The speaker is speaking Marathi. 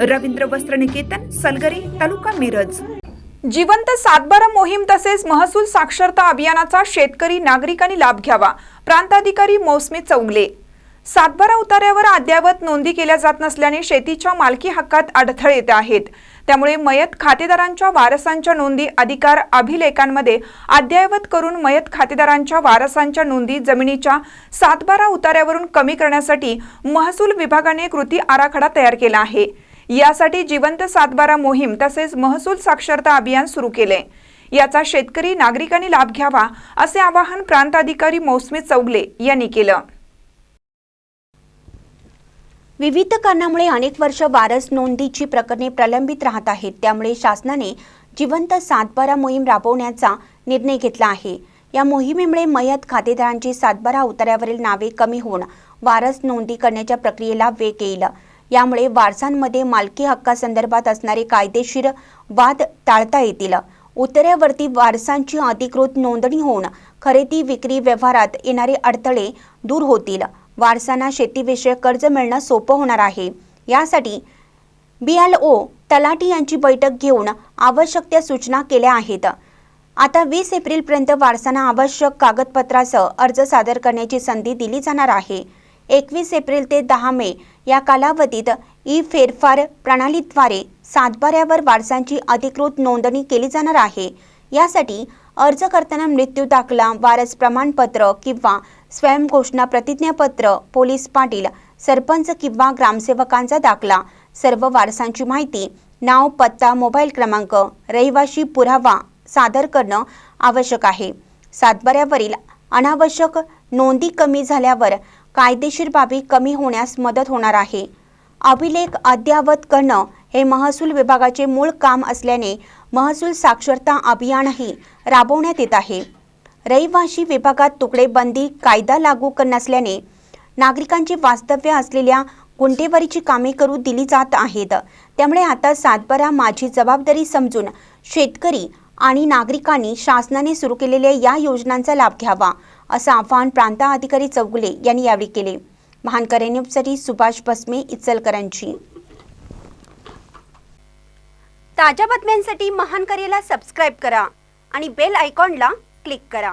रवींद्र वस्त्र निकेतन सलगरी तालुका मिरज. जिवंत सातबारा मोहीम तसेच महसूल साक्षरता अभियानाचा शेतकरी नागरिकांनी लाभ घ्यावा. प्रांताधिकारी मौसमी चौगले. सातबारा उतार्यावर अद्ययावत नोंदी केल्या जात नसल्याने शेतीच्या मालकी हक्कात अडथळे येत आहेत. त्यामुळे मयत खातेदारांच्या वारसांच्या नोंदी अधिकार अभिलेखांमध्ये अद्ययावत करून मयत खातेदारांच्या वारसांच्या नोंदी जमिनीच्या सातबारा उतार्यावरून कमी करण्यासाठी महसूल विभागाने कृती आराखडा तयार केला आहे. यासाठी जिवंत सातबारा मोहीम तसेच महसूल साक्षरता अभियान सुरू केले. याचा शेतकरी नागरिकांनी लाभ घ्यावा असे आवाहन प्रांताधिकारी मौसमी चौगले यांनी केलं. विविध कारणामुळे अनेक वर्ष वारस नोंदीची प्रकरणे प्रलंबित राहत आहेत. त्यामुळे शासनाने जिवंत सातबारा मोहीम राबवण्याचा निर्णय घेतला आहे. या मोहिमेमुळे मयत खातेदारांची सातबारा उतार्यावरील नावे कमी होऊन वारस नोंदी करण्याच्या प्रक्रियेला वेग येईल. यामुळे वारसांमध्ये मालकी हक्कासंदर्भात असणारे कायदेशीर वाद टाळता येतील. उतऱ्यावरती वारसांची अधिकृत नोंदणी होऊन खरेदी विक्री व्यवहारात येणारे अडथळे दूर होतील. वारसांना शेतीविषयक कर्ज मिळणं सोपं होणार आहे. यासाठी बी एल ओ तलाटी यांची बैठक घेऊन आवश्यक त्या सूचना केल्या आहेत. आता वीस एप्रिलपर्यंत वारसांना आवश्यक कागदपत्रासह अर्ज सादर करण्याची संधी दिली जाणार आहे. एकवीस एप्रिल ते दहा मे या कालावधीत ई फेरफार प्रणालीद्वारे सातबाऱ्यावर वारसांची अधिकृत नोंदणी केली जाणार आहे. यासाठी अर्ज करताना मृत्यू दाखला वारस प्रमाणपत्र किंवा स्वयंघोषणा प्रतिज्ञापत्र पोलीस पाटील सरपंच किंवा ग्रामसेवकांचा दाखला सर्व वारसांची माहिती नाव पत्ता मोबाईल क्रमांक रहिवाशी पुरावा सादर करणं आवश्यक आहे. सातबाऱ्यावरील अनावश्यक नोंदी कमी झाल्यावर कायदेशीर बाबी कमी होण्यास मदत होणार आहे. अभिलेख अद्ययावत करणं हे महसूल विभागाचे मूळ काम असल्याने महसूल साक्षरता अभियानही राबवण्यात येत आहे. रहिवाशी विभागात तुकडेबंदी कायदा लागू नसल्याने नागरिकांची वास्तव्य असलेल्या गुंठेवारीची कामे करू दिली जात आहेत. त्यामुळे आता सातबारा माझी जबाबदारी समजून शेतकरी आणि नागरिकांनी शासनाने सुरू केलेल्या या योजनांचा लाभ घ्यावा असं आवाहन प्रांताधिकारी चौगुले यांनी यावेळी केले. महानकर न्यूजसाठी सुभाष बसमे इचलकरांची ताज्या बातम्यांसाठी महान करेला सबस्क्राईब करा आणि बेल आयकॉनला क्लिक करा.